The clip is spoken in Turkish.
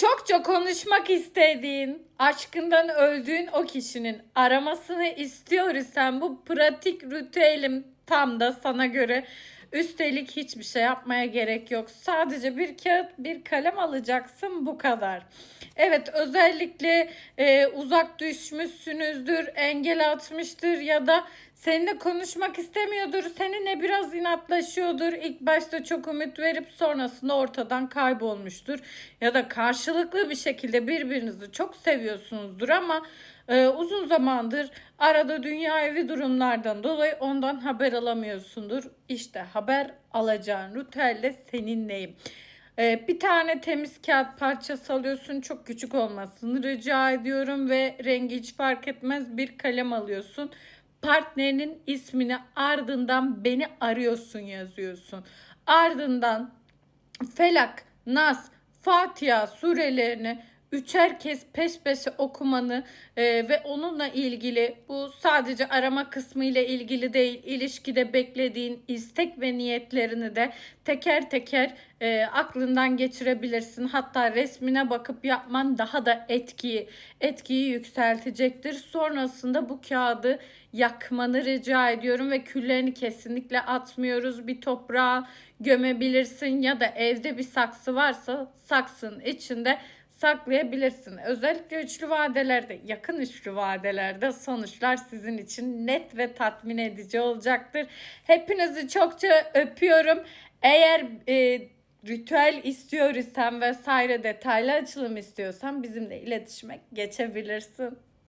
Çokça konuşmak istediğin, aşkından öldüğün o kişinin aramasını istiyoruz sen bu pratik ritüelim tam da sana göre. Üstelik hiçbir şey yapmaya gerek yok. Sadece bir kağıt, bir kalem alacaksın bu kadar. Evet özellikle e, uzak düşmüşsünüzdür, engel atmıştır ya da seninle konuşmak istemiyordur, seninle biraz inatlaşıyordur. İlk başta çok ümit verip sonrasında ortadan kaybolmuştur. Ya da karşılıklı bir şekilde birbirinizi çok seviyorsunuzdur ama e, uzun zamandır arada dünya evi durumlardan dolayı ondan haber alamıyorsundur. İşte haber alacağın ritüelle seninleyim. Ee, bir tane temiz kağıt parçası alıyorsun. Çok küçük olmasını rica ediyorum ve rengi hiç fark etmez bir kalem alıyorsun. Partnerinin ismini ardından beni arıyorsun yazıyorsun. Ardından Felak, Nas, Fatiha surelerini üçer kez peş peşe okumanı e, ve onunla ilgili bu sadece arama kısmı ile ilgili değil ilişkide beklediğin istek ve niyetlerini de teker teker e, aklından geçirebilirsin. Hatta resmine bakıp yapman daha da etkiyi etkiyi yükseltecektir. Sonrasında bu kağıdı yakmanı rica ediyorum ve küllerini kesinlikle atmıyoruz. Bir toprağa gömebilirsin ya da evde bir saksı varsa saksının içinde saklayabilirsin. Özellikle üçlü vadelerde, yakın üçlü vadelerde sonuçlar sizin için net ve tatmin edici olacaktır. Hepinizi çokça öpüyorum. Eğer e, ritüel istiyorsan vesaire detaylı açılım istiyorsan bizimle iletişime geçebilirsin.